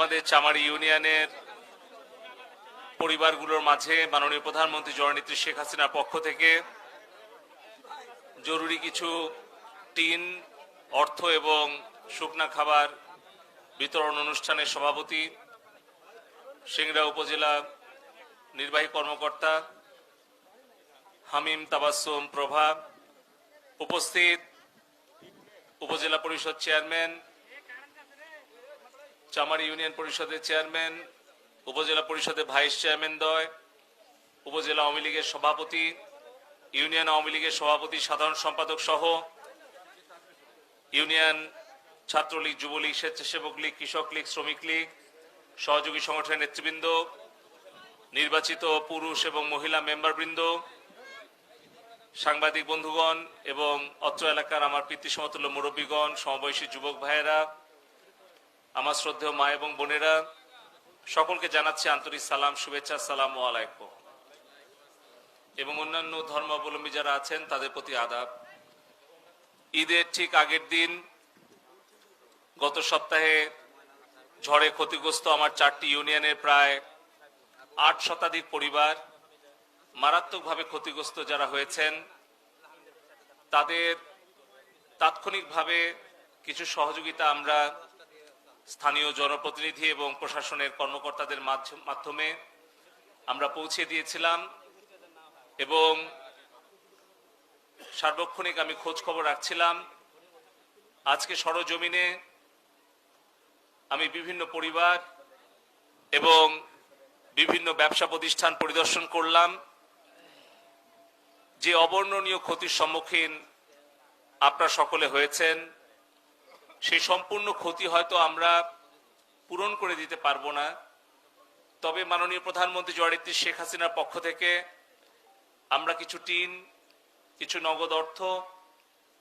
আমাদের চামারি ইউনিয়নের পরিবারগুলোর মাঝে মাননীয় প্রধানমন্ত্রী জননেত্রী শেখ হাসিনার পক্ষ থেকে জরুরি কিছু টিন, অর্থ এবং শুকনা খাবার বিতরণ অনুষ্ঠানের সভাপতি, সিংড়া উপজেলা নির্বাহী কর্মকর্তা হামিম তাবাসুম প্রভা, উপস্থিত উপজেলা পরিষদ চেয়ারম্যান চামারি ইউনিয়ন পরিষদের চেয়ারম্যান, উপজেলা পরিষদের ভাইস চেয়ারম্যান দয়, উপজেলা আওয়ামী লীগের সভাপতি, ইউনিয়ন আওয়ামী লীগের সভাপতি, সাধারণ সম্পাদক সহ ইউনিয়ন ছাত্রলীগ, যুবলীগ, স্বেচ্ছাসেবক লীগ, কৃষক লীগ, শ্রমিক লীগ, সহযোগী সংগঠনের নেতৃবৃন্দ, নির্বাচিত পুরুষ এবং মহিলা মেম্বারবৃন্দ, সাংবাদিক বন্ধুগণ এবং অত্র এলাকার আমার পিতৃ সমতুল্য মুরব্বীগণ, সমবয়সী যুবক ভাইয়েরা আমার শ্রদ্ধেয় মা এবং বোনেরা, সকলকে জানাচ্ছি আন্তরিক সালাম, শুভেচ্ছা, সালাম আলাইকুম। এবং অন্যান্য ধর্মাবলম্বী যারা আছেন, তাদের প্রতি আদাব। ঈদের ঠিক আগের দিন, গত সপ্তাহে ঝড়ে ক্ষতিগ্রস্ত আমার চারটি ইউনিয়নের প্রায় আট শতাধিক পরিবার মারাত্মকভাবে ক্ষতিগ্রস্ত যারা হয়েছেন, তাদের তাৎক্ষণিকভাবে কিছু সহযোগিতা আমরা স্থানীয় জনপ্রতিনিধি এবং প্রশাসনের কর্মকর্তাদের মাধ্যম- আমরা পৌঁছে দিয়েছিলাম এবং সার্বক্ষণিক আমি খোঁজ খবর রাখছিলাম। আজকে সরজমিনে আমি বিভিন্ন পরিবার এবং বিভিন্ন ব্যবসা প্রতিষ্ঠান পরিদর্শন করলাম। যে অবর্ণনীয় ক্ষতির সম্মুখীন আপনারা সকলে হয়েছেন। সেই সম্পূর্ণ ক্ষতি হয়তো আমরা পূরণ করে দিতে পারব না। তবে মাননীয় প্রধানমন্ত্রী জয়নেত্রী শেখ হাসিনার পক্ষ থেকে আমরা কিছু টিন, কিছু নগদ অর্থ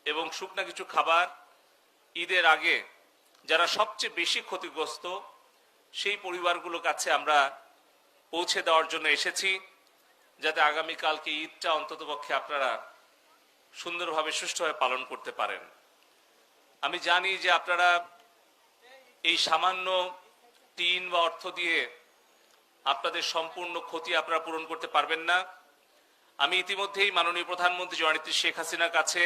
এবং শুকনা কিছু খাবার ঈদের আগে যারা সবচেয়ে বেশি ক্ষতিগ্রস্ত, সেই পরিবারগুলোর কাছে আমরা পৌঁছে দেওয়ার জন্য এসেছি যাতে আগামীকালকে ঈদটা অন্ততপক্ষে আপনারা সুন্দরভাবে সুষ্ঠুভাবে পালন করতে পারেন। আমি জানি যে আপনারা এই সামান্য টিন বা অর্থ দিয়ে আপনাদের সম্পূর্ণ ক্ষতি আপনারা পূরণ করতে পারবেন না। আমি ইতিমধ্যেই মাননীয় প্রধানমন্ত্রী জননেত্রী শেখ হাসিনার কাছে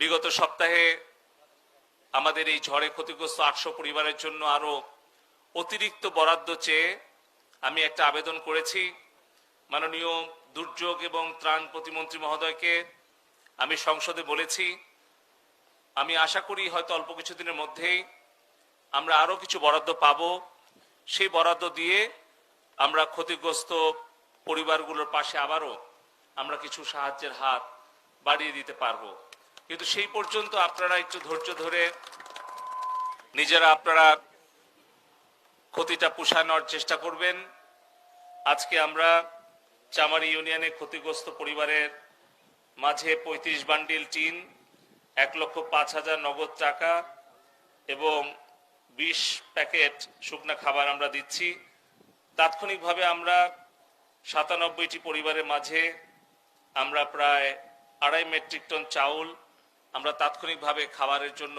বিগত সপ্তাহে আমাদের এই ঝড়ে ক্ষতিগ্রস্ত আটশো পরিবারের জন্য আরও অতিরিক্ত বরাদ্দ চেয়ে আমি একটা আবেদন করেছি। মাননীয় দুর্যোগ এবং ত্রাণ প্রতিমন্ত্রী মহোদয়কে আমি সংসদে বলেছি আমি আশা করি হয়তো অল্প কিছুদিনের মধ্যেই আমরা আরও কিছু বরাদ্দ পাব। সেই বরাদ্দ দিয়ে আমরা ক্ষতিগ্রস্ত পরিবারগুলোর পাশে আবারও আমরা কিছু সাহায্যের হাত বাড়িয়ে দিতে পারব। কিন্তু সেই পর্যন্ত আপনারা একটু ধৈর্য ধরে নিজেরা আপনারা ক্ষতিটা পুষানোর চেষ্টা করবেন। আজকে আমরা চামারি ইউনিয়নে ক্ষতিগ্রস্ত পরিবারের মাঝে পঁয়ত্রিশ বান্ডিল টিন এক লক্ষ পাঁচ হাজার নগদ টাকা এবং বিশ প্যাকেট শুকনা খাবার আমরা দিচ্ছি। তাৎক্ষণিকভাবে আমরা সাতানব্বইটি পরিবারের মাঝে আমরা প্রায় আড়াই মেট্রিক টন চাউল আমরা তাৎক্ষণিকভাবে খাবারের জন্য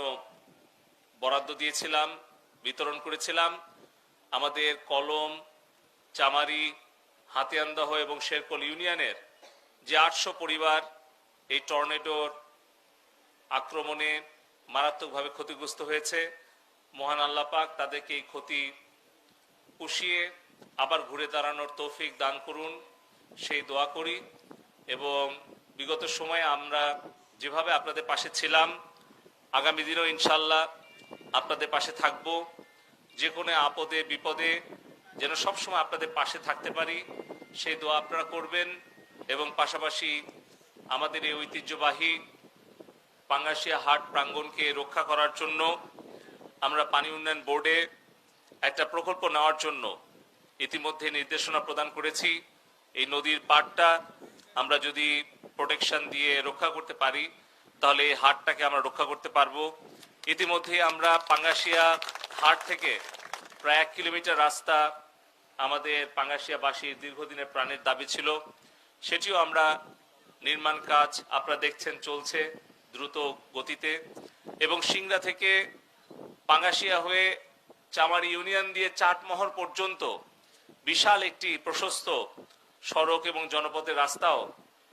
বরাদ্দ দিয়েছিলাম, বিতরণ করেছিলাম। আমাদের কলম, চামারি, হাতিয়ানদহ এবং শেরকল ইউনিয়নের যে আটশো পরিবার এই টর্নেডোর আক্রমণে মারাত্মকভাবে ক্ষতিগ্রস্ত হয়েছে। মহান আল্লাহ পাক তাদেরকে এই ক্ষতি পুষিয়ে আবার ঘুরে দাঁড়ানোর তৌফিক দান করুন। সেই দোয়া করি এবং বিগত সময়ে আমরা যেভাবে আপনাদের পাশে ছিলাম, আগামী দিনেও ইনশাল্লাহ আপনাদের পাশে থাকব। যে কোনো আপদে, বিপদে যেন সবসময় আপনাদের পাশে থাকতে পারি, সেই দোয়া আপনারা করবেন এবং পাশাপাশি আমাদের এই ঐতিহ্যবাহী পাঙ্গাসিয়া হাট প্রাঙ্গণকে রক্ষা করার জন্য আমরা পানি উন্নয়ন বোর্ডে একটা প্রকল্প নেওয়ার জন্য ইতিমধ্যে নির্দেশনা প্রদান করেছি। এই নদীর পাড়টা আমরা যদি প্রোটেকশন দিয়ে রক্ষা করতে পারি, তাহলে এই হাটটাকে আমরা রক্ষা করতে পারব। ইতিমধ্যে আমরা পাঙ্গাসিয়া হাট থেকে প্রায় এক কিলোমিটার রাস্তা আমাদের পাঙ্গাসিয়াবাসীর দীর্ঘদিনের প্রাণের দাবি ছিল। সেটিও আমরা নির্মাণ কাজ আপনারা দেখছেন চলছে। দ্রুত গতিতে এবং সিংড়া থেকে পাঙ্গাশিয়া হয়ে চামারি ইউনিয়ন দিয়ে চাটমহর পর্যন্ত বিশাল একটি প্রশস্ত সড়ক এবং জনপথের রাস্তাও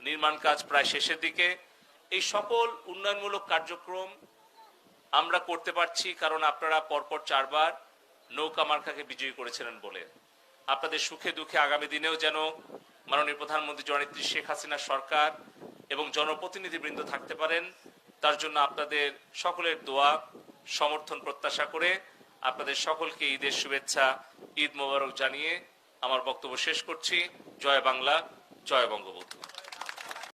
নির্মাণ কাজ প্রায় শেষের দিকে। এই সকল উন্নয়নমূলক কার্যক্রম আমরা করতে পারছি কারণ আপনারা পরপর চারবার নৌকা মার্কাকে বিজয়ী করেছিলেন বলে। আপনাদের সুখে দুঃখে আগামী দিনেও যেন মাননীয় প্রধানমন্ত্রী জননেত্রী শেখ হাসিনা সরকার এবং জনপ্রতিনিধিবৃন্দ থাকতে পারেন। তার জন্য আপনাদের সকলের দোয়া, সমর্থন, প্রত্যাশা করে আপনাদের সকলকে ঈদের শুভেচ্ছা, ঈদ মোবারক জানিয়ে আমার বক্তব্য শেষ করছি। জয় বাংলা, জয় বঙ্গবন্ধু।